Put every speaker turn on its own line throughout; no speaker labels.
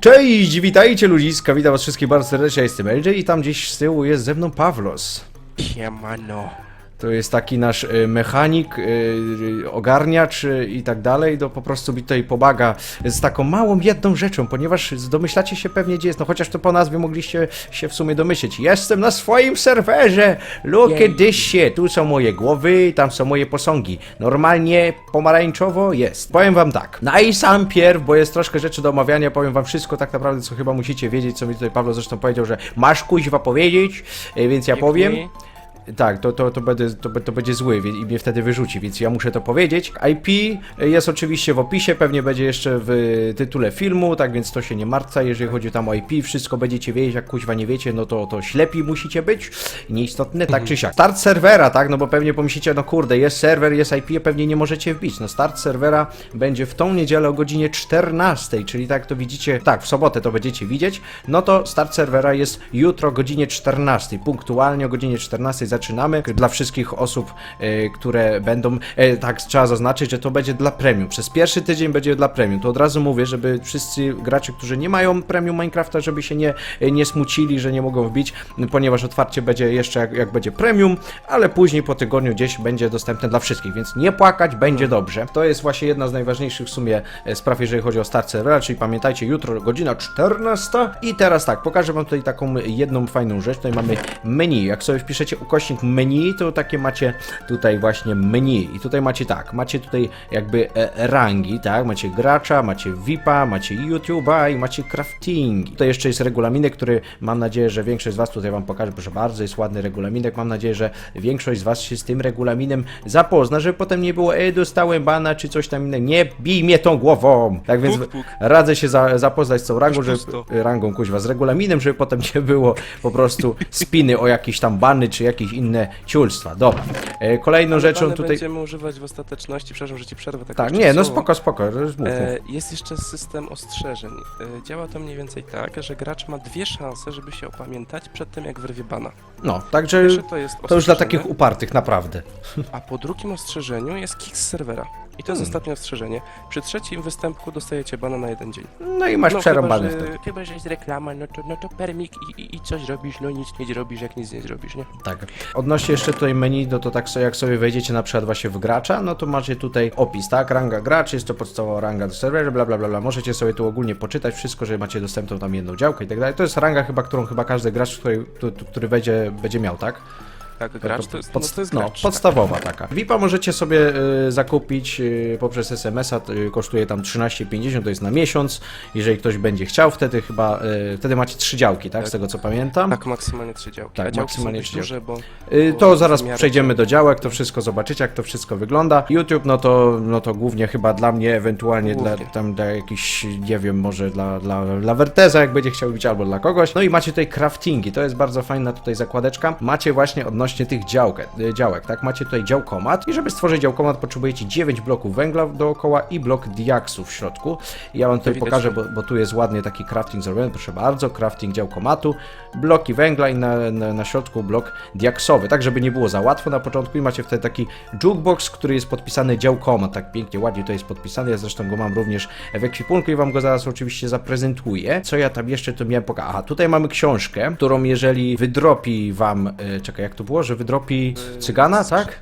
Cześć, witajcie ludziska, witam was wszystkich bardzo serdecznie, ja jestem LJ i tam gdzieś z tyłu jest ze mną Pawlos.
Siemano.
To jest taki nasz y, mechanik, y, y, ogarniacz i tak dalej, to po prostu mi tutaj pomaga z taką małą jedną rzeczą, ponieważ domyślacie się pewnie gdzie jest, no chociaż to po nazwie mogliście się w sumie domyśleć. Jestem na swoim serwerze, look
Jej.
at this shit, tu są moje głowy, tam są moje posągi. Normalnie pomarańczowo jest. Powiem wam tak, na i sam pierw, bo jest troszkę rzeczy do omawiania, powiem wam wszystko tak naprawdę, co chyba musicie wiedzieć, co mi tutaj Paweł zresztą powiedział, że masz kuźwa powiedzieć, więc ja powiem. Tak, to, to, to, będę, to, to będzie zły i mnie wtedy wyrzuci, więc ja muszę to powiedzieć. IP jest oczywiście w opisie, pewnie będzie jeszcze w tytule filmu, tak więc to się nie martwca, jeżeli chodzi tam o IP, wszystko będziecie wiedzieć, jak kuźwa nie wiecie, no to, to ślepi musicie być, nieistotne, tak czy siak. Start serwera, tak, no bo pewnie pomyślicie, no kurde, jest serwer, jest IP, pewnie nie możecie wbić. No start serwera będzie w tą niedzielę o godzinie 14, czyli tak to widzicie, tak, w sobotę to będziecie widzieć, no to start serwera jest jutro o godzinie 14, punktualnie o godzinie 14 zaczynamy. Dla wszystkich osób, e, które będą, e, tak trzeba zaznaczyć, że to będzie dla premium. Przez pierwszy tydzień będzie dla premium. To od razu mówię, żeby wszyscy gracze, którzy nie mają premium Minecrafta, żeby się nie, e, nie smucili, że nie mogą wbić, ponieważ otwarcie będzie jeszcze jak, jak będzie premium, ale później po tygodniu gdzieś będzie dostępne dla wszystkich, więc nie płakać, będzie dobrze. To jest właśnie jedna z najważniejszych w sumie spraw, jeżeli chodzi o start serwera, czyli pamiętajcie, jutro godzina 14 i teraz tak, pokażę wam tutaj taką jedną fajną rzecz, tutaj mamy menu, jak sobie wpiszecie ukośnik menu, to takie macie tutaj właśnie menu. I tutaj macie tak, macie tutaj jakby e, rangi, tak, macie gracza, macie VIPa, macie YouTube'a i macie crafting. Tutaj jeszcze jest regulaminek, który mam nadzieję, że większość z was tutaj wam pokaże, proszę bardzo, jest ładny regulaminek, mam nadzieję, że większość z was się z tym regulaminem zapozna, żeby potem nie było, e, dostałem bana czy coś tam innego, nie bij mnie tą głową, tak więc
Puk, puk.
radzę się za, zapoznać z tą rangą, żeby, rangą kuźwa, z regulaminem, żeby potem nie było po prostu spiny o jakieś tam bany czy jakieś inne ciulstwa. Dobra. E, kolejną rzeczą tutaj...
będziemy używać w ostateczności, przepraszam, że ci przerwę tak
Tak, nie, no
słowo.
spoko, spoko, mów, mów.
E, jest jeszcze system ostrzeżeń. E, działa to mniej więcej tak, że gracz ma dwie szanse, żeby się opamiętać przed tym, jak wyrwie bana.
No, także
Pierwsze to jest
to już dla
ostrzeżenie,
takich upartych, naprawdę.
A po drugim ostrzeżeniu jest kick z serwera. I to jest
Hmm.
ostatnie ostrzeżenie. Przy trzecim występku dostajecie bana na jeden dzień.
No i masz
no,
przerąbane
chyba,
wtedy.
że, chyba, że jest reklama, no to, no to permik i, i, i coś robisz, no nic nie zrobisz, jak nic nie zrobisz, nie?
Tak. Odnośnie jeszcze tutaj menu, no to tak sobie, jak sobie wejdziecie na przykład właśnie w gracza, no to macie tutaj opis, tak? Ranga gracz, jest to podstawowa ranga do serwera, bla bla bla bla. Możecie sobie tu ogólnie poczytać wszystko, że macie dostępną tam jedną działkę i tak dalej. To jest ranga chyba, którą chyba każdy gracz, który, który, który będzie, będzie miał, tak?
Tak, gracz to jest, no, to jest
no,
gracz.
podstawowa taka. VIPa możecie sobie y, zakupić y, poprzez SMS-a, y, kosztuje tam 13,50, to jest na miesiąc. Jeżeli ktoś będzie chciał, wtedy chyba, y, wtedy macie trzy działki, tak? Z
Tak.
tego co pamiętam.
Tak, maksymalnie trzy działki.
Tak, maksymalnie trzy
duże, bo...
Y,
bo
To zaraz przejdziemy do działek, to wszystko zobaczycie, jak to wszystko wygląda. YouTube, no to, no to głównie chyba dla mnie, ewentualnie dla,
Głównie.
tam dla jakichś, nie wiem, może dla, dla, dla Werteza, jak będzie chciał być, albo dla kogoś. No i macie tutaj craftingi, to jest bardzo fajna tutaj zakładeczka. Macie właśnie odnośnie tych działek, y, działek, tak? Macie tutaj działkomat i żeby stworzyć działkomat potrzebujecie 9 bloków węgla dookoła i blok diaksu w środku. Ja wam tutaj pokażę, bo, bo tu jest ładnie taki crafting zrobiony, proszę bardzo, crafting działkomatu, bloki węgla i na, na, na środku blok diaksowy, tak żeby nie było za łatwo na początku i macie wtedy taki jukebox, który jest podpisany działkomat, tak pięknie, ładnie to jest podpisane, ja zresztą go mam również w ekwipunku i wam go zaraz oczywiście zaprezentuję. Co ja tam jeszcze tu miałem pokazać? Aha, tutaj mamy książkę, którą jeżeli wydropi wam, e, czekaj, jak to było, że wydropi cygana, tak?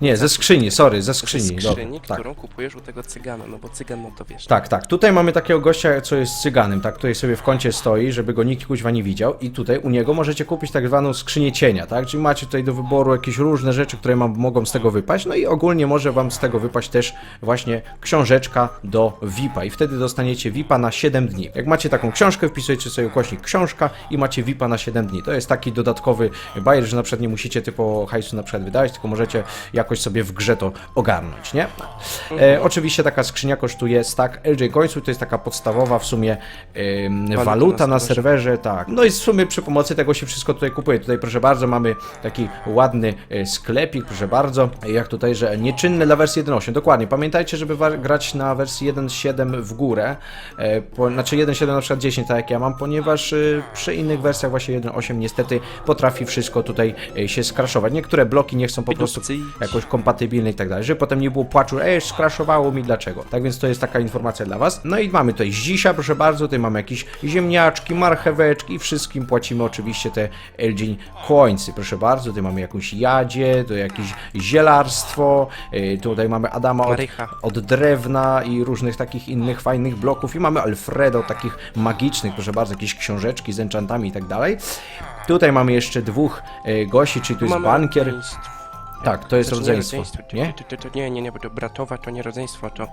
Nie, ze skrzyni, sorry, ze
Ze
skrzyni.
skrzyni,
dobra, tak.
którą kupujesz u tego cygana, no bo cygan, no to wiesz.
Tak, tak. Tutaj mamy takiego gościa, co jest cyganem, tak? Tutaj sobie w kącie stoi, żeby go nikt kuźwa nie widział. I tutaj u niego możecie kupić tak zwaną skrzynię cienia, tak? Czyli macie tutaj do wyboru jakieś różne rzeczy, które mam, mogą z tego wypaść. No i ogólnie może wam z tego wypaść też właśnie książeczka do VIP-a. I wtedy dostaniecie VIP-a na 7 dni. Jak macie taką książkę, wpisujecie sobie ukośnik książka i macie VIP-a na 7 dni. To jest taki dodatkowy bajer, że na przykład nie musicie typu hajsu na przykład wydawać, tylko możecie jakoś sobie w grze to ogarnąć, nie? E, oczywiście taka skrzynia kosztuje stack LJ Coinsu, to jest taka podstawowa w sumie em,
Waluta na serwerze.
tak. No i w sumie przy pomocy tego się wszystko tutaj kupuje. Tutaj proszę bardzo mamy taki ładny e, sklepik, proszę bardzo, jak tutaj, że nieczynny dla wersji 1.8. Dokładnie, pamiętajcie, żeby grać na wersji 1.7 w górę, e, po, znaczy 1.7 na przykład 10, tak jak ja mam, ponieważ e, przy innych wersjach właśnie 1.8 niestety potrafi wszystko tutaj e, się skraszować. Niektóre bloki nie chcą po prostu
Pidupcy.
Jakoś kompatybilne i tak dalej, żeby potem nie było płaczu, ej, skraszowało mi, dlaczego. Tak więc to jest taka informacja dla Was. No i mamy tutaj zisia, proszę bardzo, tutaj mamy jakieś ziemniaczki, marcheweczki i wszystkim płacimy oczywiście te LG Coinsy, proszę bardzo, tutaj mamy jakąś jadzie, to jakieś zielarstwo, y, tutaj mamy Adama od, od drewna i różnych takich innych fajnych bloków i mamy Alfredo takich magicznych, proszę bardzo, jakieś książeczki z enchantami i tak dalej. Tutaj mamy jeszcze dwóch y, gości, czyli tu jest bankier. Tak, to jest rodzeństwo, nie?
To, to, to, nie, nie, nie, bo to bratowa to nie rodzeństwo, to,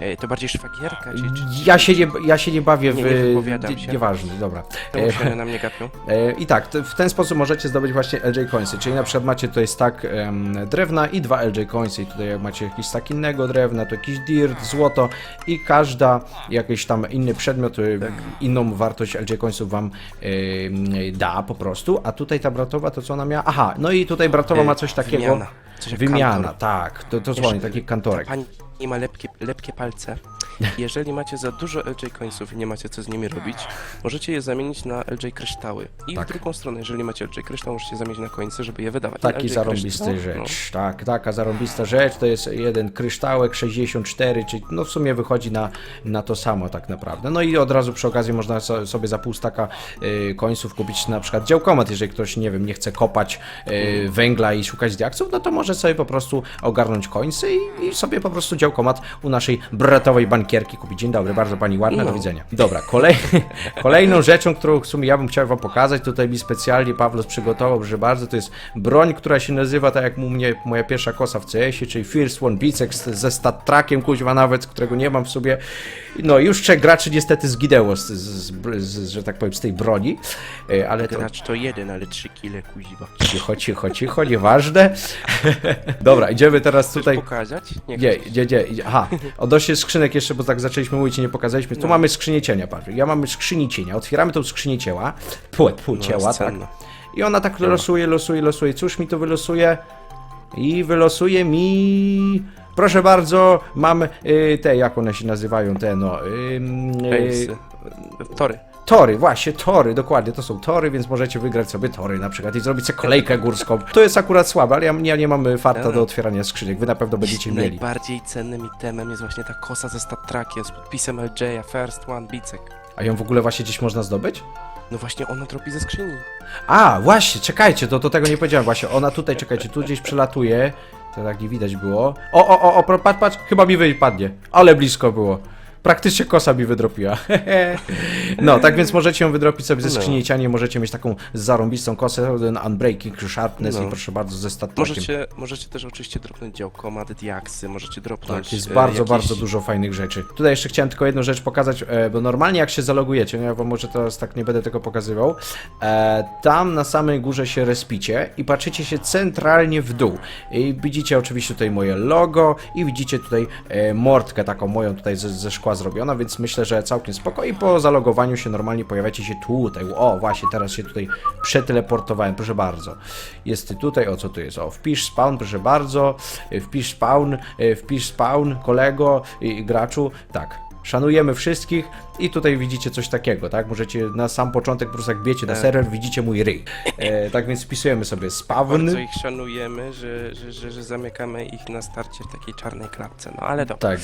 e, to bardziej szwagierka, czy, czy,
Ja się nie, ja się nie bawię w...
Nie, nie wypowiadam się.
Nieważne, dobra.
Czemu się na mnie gapią?
E, I tak, to w ten sposób możecie zdobyć właśnie LJ Coinsy, czyli na przykład macie tutaj stack em, drewna i dwa LJ Coinsy i tutaj jak macie jakiś stack innego drewna, to jakiś dirt, złoto i każda jakiś tam inny przedmiot, e, inną wartość LJ Coinsów wam em, da po prostu, a tutaj ta bratowa to co ona miała? Aha, no i tutaj bratowa
E,
ma coś takiego...
wymiana. Coś jak
Wymiana,
kantor.
tak, to, to dzwoni, taki kantorek.
Pani ma lepkie, lepkie palce. Jeżeli macie za dużo LJ Coinsów i nie macie co z nimi robić, możecie je zamienić na LJ kryształy. I
Tak.
w drugą stronę, jeżeli macie LJ kryształ, możecie zamienić na coinsy, żeby je wydawać.
Taki
LJ
zarąbisty
kryształ, no.
rzecz. Tak, taka zarąbista rzecz. To jest jeden kryształek 64, czyli no w sumie wychodzi na, na to samo tak naprawdę. No i od razu przy okazji można so, sobie za pół staka y, końców kupić na przykład działkomat, jeżeli ktoś, nie wiem, nie chce kopać y, węgla i szukać diaksów, no to może sobie po prostu ogarnąć końce i, i sobie po prostu działkomat u naszej bratowej bankierki kupić. Dzień dobry, bardzo pani ładna, do
No.
widzenia. Dobra, kolej, kolejną rzeczą, którą w sumie ja bym chciał wam pokazać, tutaj mi specjalnie Pawlos przygotował, proszę bardzo, to jest broń, która się nazywa tak jak u mnie moja pierwsza kosa w CS-ie, czyli First One Biceps ze stat trackiem, kuźwa nawet, którego nie mam w sobie. No już trzech graczy niestety zginęło, z, z, z, że tak powiem, z tej broni, E, ale to
Gracz to jeden, ale trzy kile kuziwa.
cicho, cicho, cicho, nieważne. Dobra, idziemy teraz
Chcesz
tutaj...
pokazać?
Nie,
chcesz.
nie, nie, idzie- aha, odnośnie skrzynek jeszcze, bo tak zaczęliśmy mówić i nie pokazaliśmy. Tu
No.
mamy skrzynię cienia, patrz. Ja mamy skrzynię cienia, otwieramy tą skrzynię ciała, pół
No,
ciała, tak. I ona tak losuje, losuje, losuje. Cóż mi to wylosuje? I wylosuje mi... Proszę bardzo, mam y, te, jak one się nazywają, te no... y,
Ejsy. Tory.
Tory, właśnie, tory, dokładnie, to są tory, więc możecie wygrać sobie tory na przykład i zrobić sobie kolejkę górską. To jest akurat słabe, ale ja, ja nie mam farta do otwierania skrzyniek, wy na pewno będziecie mieli.
Najbardziej cennym itemem jest właśnie ta kosa ze stat trackiem z podpisem LJ, First One, Bicek.
A ją w ogóle właśnie gdzieś można zdobyć?
No właśnie ona dropi ze skrzyni.
A, właśnie, czekajcie, to, to tego nie powiedziałem, właśnie, ona tutaj, czekajcie, tu gdzieś przelatuje, to tak nie widać było. O, o, o, o, patrz, patrz, chyba mi wypadnie, ale blisko było. Praktycznie kosa mi wydropiła. no, tak więc możecie ją wydropić sobie ze
No.
skrzyni cianie, możecie mieć taką zarąbistą kosę, ten Unbreaking, Sharpness
No.
i proszę bardzo, ze statkiem.
Możecie, możecie też oczywiście dropnąć działkomat, diaksy, możecie dropnąć
Tak, jest
e,
bardzo,
jakieś...
bardzo dużo fajnych rzeczy. Tutaj jeszcze chciałem tylko jedną rzecz pokazać, e, bo normalnie jak się zalogujecie, no ja wam może teraz tak nie będę tego pokazywał, e, tam na samej górze się respicie i patrzycie się centralnie w dół. I widzicie oczywiście tutaj moje logo i widzicie tutaj mordkę taką moją tutaj ze, ze szkła zrobiona, więc myślę, że całkiem spoko i po zalogowaniu się normalnie pojawiacie się tutaj. O, właśnie, teraz się tutaj przeteleportowałem, proszę bardzo. Jest tutaj, o co tu jest? O, wpisz spawn, proszę bardzo, e, wpisz spawn, e, wpisz spawn, kolego graczu, tak. Szanujemy wszystkich i tutaj widzicie coś takiego, tak? Możecie na sam początek, po prostu jak biecie na
Tak.
serwer, widzicie mój ryj. E, tak więc wpisujemy sobie spawn.
Bardzo ich szanujemy, że, że, że, że zamykamy ich na starcie w takiej czarnej klapce. No ale dobra.
Tak.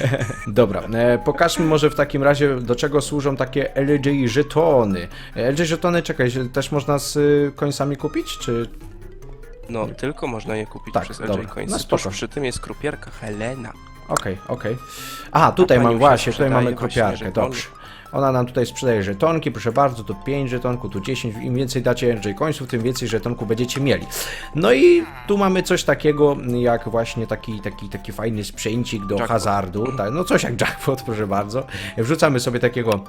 Dobra, e, pokażmy może w takim razie, do czego służą takie LJ żetony. E, LJ żetony, czekaj, też można z y, końcami kupić, czy...
No, tylko można je kupić
Tak,
przez
dobra.
LJ Coins.
No
Tuż
spoko.
przy tym jest krupierka Helena.
Okej, okej. Aha, tutaj
pani
mam
mi się
właśnie, tutaj mamy
żetony.
dobrze. Ona nam tutaj sprzedaje żetonki, proszę bardzo, tu 5 żetonków, tu 10, im więcej dacie LJ końców, tym więcej żetonków będziecie mieli. No i tu mamy coś takiego, jak właśnie taki, taki, taki fajny sprzęcik do hazardu, tak, no coś jak jackpot, proszę bardzo. Wrzucamy sobie takiego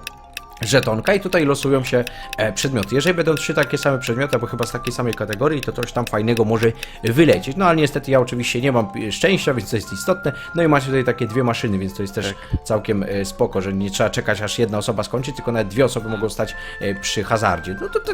żetonka i tutaj losują się e, przedmioty. Jeżeli będą trzy takie same przedmioty, bo chyba z takiej samej kategorii, to coś tam fajnego może wylecieć. No ale niestety ja oczywiście nie mam e, szczęścia, więc to jest istotne. No i macie tutaj takie dwie maszyny, więc to jest też całkiem e, spoko, że nie trzeba czekać aż jedna osoba skończy, tylko nawet dwie osoby mogą stać przy hazardzie. No to, to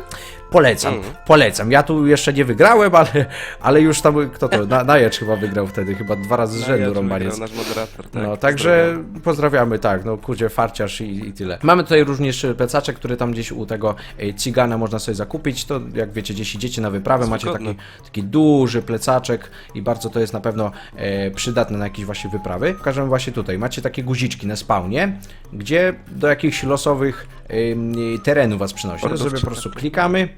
polecam,
Mhm.
polecam. Ja tu jeszcze nie wygrałem, ale, ale już tam, kto to, na, Najecz chyba wygrał wtedy, chyba dwa razy z rzędu rąbaniec.
wygrał Nasz moderator, tak.
No, także
Pozdrawiam.
pozdrawiamy, tak, no kurczę, farciarz i, i tyle. Mamy tutaj również jeszcze plecaczek, który tam gdzieś u tego e, cigana można sobie zakupić. To jak wiecie, gdzieś idziecie na wyprawę, macie taki, taki duży plecaczek i bardzo to jest na pewno e, przydatne na jakieś właśnie wyprawy. Pokażę właśnie tutaj, macie takie guziczki na spawnie, gdzie do jakichś losowych terenów was przynosi. To
Lodówki
sobie po prostu klikamy.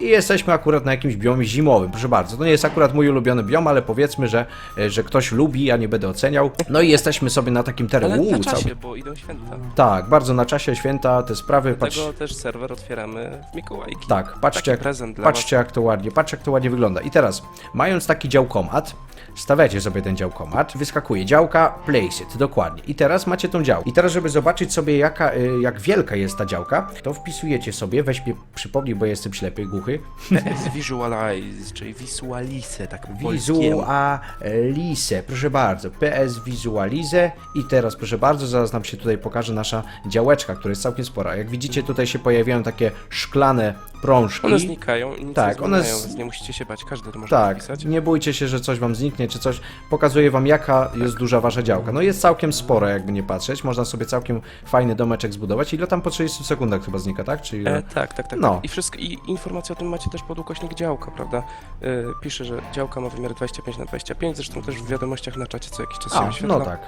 I jesteśmy akurat na jakimś biomie zimowym, proszę bardzo. To nie jest akurat mój ulubiony biom, ale powiedzmy, że, e, że ktoś lubi, ja nie będę oceniał. No i jesteśmy sobie na takim
Ale
terenie.
na
Uuu,
czasie,
cały-
bo idą święta.
Tak, bardzo na czasie, święta, te sprawy. Patrz,
Dlatego też serwer otwieramy w Mikołajki.
tak, patrzcie
Taki
jak,
prezent dla
patrzcie jak to ładnie, patrzcie jak to ładnie wygląda. I teraz, mając taki działkomat, stawiacie sobie ten działkomat, wyskakuje działka, place it, dokładnie. I teraz macie tą działkę. I teraz, żeby zobaczyć sobie jaka, y, jak wielka jest ta działka, to wpisujecie sobie, weź mnie przypomnij, bo jestem ślepy, głuchy.
Visualize, czyli visualize, tak po.
Visualize, proszę bardzo, PS Visualize i teraz proszę bardzo, zaraz nam się tutaj pokaże nasza działeczka, która jest całkiem spora. Jak widzicie tutaj się pojawiają takie szklane prążki.
One znikają i nic
Tak,
nie
one z-
więc nie musicie się bać, każdy to może
Tak,
napisać.
nie bójcie się, że coś wam zniknie, czy coś. Pokazuję wam, jaka jest duża wasza działka. No jest całkiem spora, jakby nie patrzeć. Można sobie całkiem fajny domeczek zbudować. Ile tam po 30 sekundach chyba znika, tak? Czy ile?
E, tak, tak, tak.
No.
tak. I, wszystko, I informacje o tym macie też pod ukośnik działka, prawda? E, pisze, że działka ma wymiar 25 na 25 zresztą też w wiadomościach na czacie co jakiś czas się
A,
wyświetla.
no tak.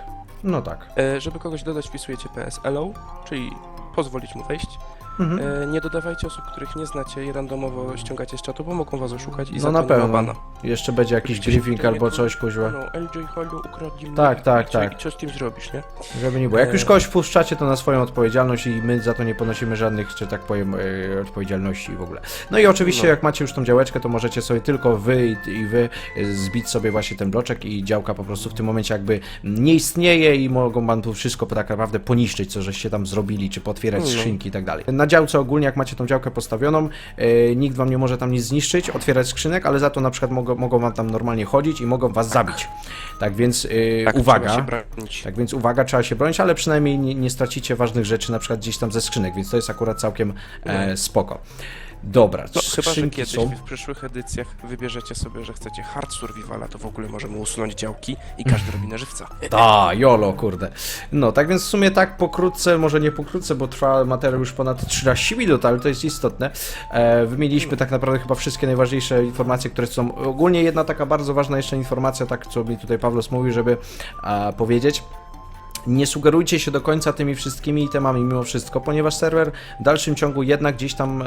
No tak.
E, żeby kogoś dodać, wpisujecie PS allow, czyli pozwolić mu wejść.
Mhm.
E, nie dodawajcie osób, których nie znacie i randomowo ściągacie z czatu, bo mogą was oszukać i
No
za
na
to
pewno.
bana.
Jeszcze będzie jakiś
się
briefing albo coś, kuźwa.
No, LJ Holu ukradli mnie
Tak, tak,
i co-
tak.
I co z tym zrobisz, nie?
Żeby nie było. Jak
E.
już kogoś wpuszczacie, to na swoją odpowiedzialność i my za to nie ponosimy żadnych, że tak powiem, e, odpowiedzialności w ogóle. No i oczywiście,
No.
jak macie już tą działeczkę, to możecie sobie tylko wy i, i wy e, zbić sobie właśnie ten bloczek i działka po prostu w tym momencie jakby nie istnieje i mogą wam tu wszystko tak naprawdę poniszczyć, co żeście tam zrobili, czy potwierać
No.
skrzynki i tak dalej. Na działce ogólnie, jak macie tą działkę postawioną, e, nikt wam nie może tam nic zniszczyć, otwierać skrzynek, ale za to na przykład mogą, mogą wam tam normalnie chodzić i mogą was zabić. Tak więc e,
Tak,
uwaga.
trzeba się bronić.
Tak więc uwaga, trzeba się bronić, ale przynajmniej nie, nie stracicie ważnych rzeczy, na przykład gdzieś tam ze skrzynek, więc to jest akurat całkiem e, spoko. Dobra,
No, chyba, że kiedyś
są.
w przyszłych edycjach wybierzecie sobie, że chcecie hard survivala, to w ogóle możemy usunąć działki i każdy robi na żywca.
Ta, jolo, kurde. No, tak więc w sumie tak pokrótce, może nie pokrótce, bo trwa materiał już ponad 13 minut, ale to jest istotne. E, wymieniliśmy tak naprawdę chyba wszystkie najważniejsze informacje, które są. Ogólnie jedna taka bardzo ważna jeszcze informacja, tak co mi tutaj Pawlos mówił, żeby e, powiedzieć. Nie sugerujcie się do końca tymi wszystkimi itemami mimo wszystko, ponieważ serwer w dalszym ciągu jednak gdzieś tam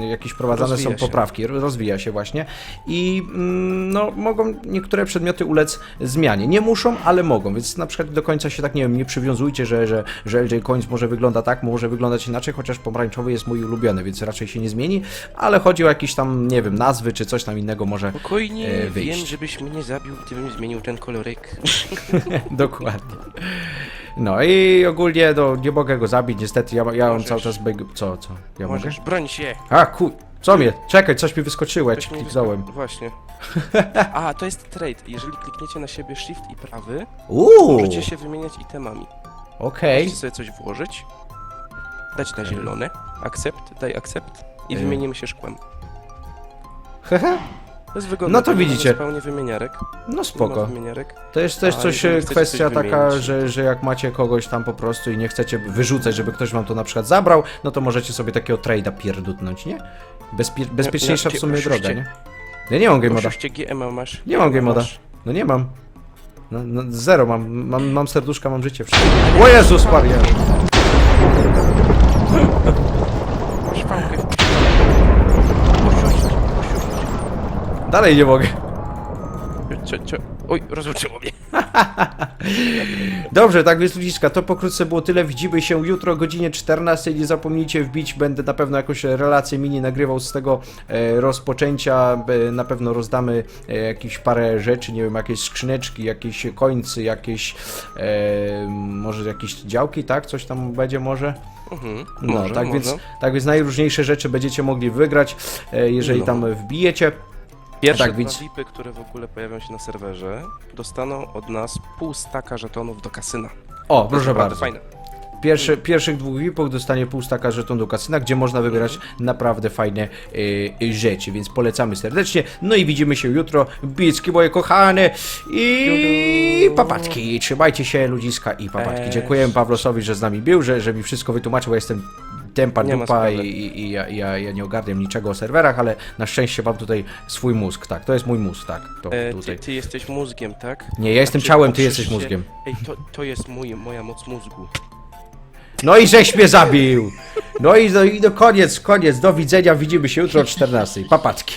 e, jakieś prowadzone
Rozwija
są
się.
poprawki, ro- rozwija się właśnie i mm, no, mogą niektóre przedmioty ulec zmianie. Nie muszą, ale mogą, więc na przykład do końca się tak nie wiem, nie przywiązujcie, że, że, że LJ Coins może wygląda tak, może wyglądać inaczej, chociaż pomarańczowy jest mój ulubiony, więc raczej się nie zmieni, ale chodzi o jakieś tam, nie wiem, nazwy czy coś tam innego może
Spokojnie,
E, wyjść.
wiem, żebyś mnie zabił, gdybym zmienił ten koloryk.
Dokładnie. No i ogólnie no, nie mogę go zabić, niestety ja, ja on
Możesz.
cały czas beg... Co, co? Ja mogę?
Możesz, broń się!
A, kuj... Co mnie? Czekaj, coś mi wyskoczyło, ja
Ktoś
ci kliknąłem.
Właśnie. A, to jest trade. Jeżeli klikniecie na siebie shift i prawy,
Uuu,
możecie się wymieniać itemami.
okej.
Możecie sobie coś włożyć, dać na zielone, accept, daj accept i
E.
wymienimy się szkłem.
Hehe,
To jest wygodne.
No to widzicie.
Wymieniarek.
no spoko.
wymieniarek.
To jest też
A
coś, e, kwestia
coś
taka,
wymienić,
że, że jak macie kogoś tam po prostu i nie chcecie wyrzucać, żeby ktoś wam to na przykład zabrał, no to możecie sobie takiego trade'a pierdutnąć, nie? Bezpie bezpieczniejsza w sumie droga, nie? Ja nie mam game moda.
Masz.
Nie mam game moda. No nie mam. No, no, zero mam. mam. Mam serduszka, mam życie. Wszystko. O Jezus Maria!
Masz
Dalej nie mogę.
Cio, cio. Oj, rozłączyło mnie.
Dobrze, tak więc ludziska, to pokrótce było tyle. Widzimy się jutro o godzinie 14. Nie zapomnijcie wbić, będę na pewno jakąś relację mini nagrywał z tego e, rozpoczęcia. E, na pewno rozdamy e, jakieś parę rzeczy, nie wiem, jakieś skrzyneczki, jakieś końcy, jakieś e, może jakieś działki, tak? Coś tam będzie może?
Mhm,
No,
może,
tak,
może.
Więc, tak więc najróżniejsze rzeczy będziecie mogli wygrać, e, jeżeli
No.
tam wbijecie.
Pierwsze
tak,
dwa
więc-
VIPy, które w ogóle pojawią się na serwerze, dostaną od nas pół staka żetonów do kasyna.
O, proszę bardzo.
Fajne.
Pierwszy, pierwszych dwóch VIP-ów dostanie pół staka żeton do kasyna, gdzie można wybierać naprawdę fajne y, y, rzeczy, więc polecamy serdecznie. No i widzimy się jutro. Bicki moje kochane i papatki. Trzymajcie się ludziska i papatki. Dziękuję Pawlosowi, że z nami był, że, że mi wszystko wytłumaczył, bo jestem tempa
Nie
dupa i, i, ja, ja, ja nie ogarniam niczego o serwerach, ale na szczęście mam tutaj swój mózg, tak, to jest mój mózg, tak, to
E,
tutaj.
ty, jesteś mózgiem, tak?
Nie, ja jestem
Znaczy,
ciałem, ty jesteś
się-
mózgiem.
Ej, to, to jest mój, moja moc mózgu.
No i żeś mnie zabił! No i, no i no koniec, koniec, do widzenia, widzimy się jutro o 14. Papatki.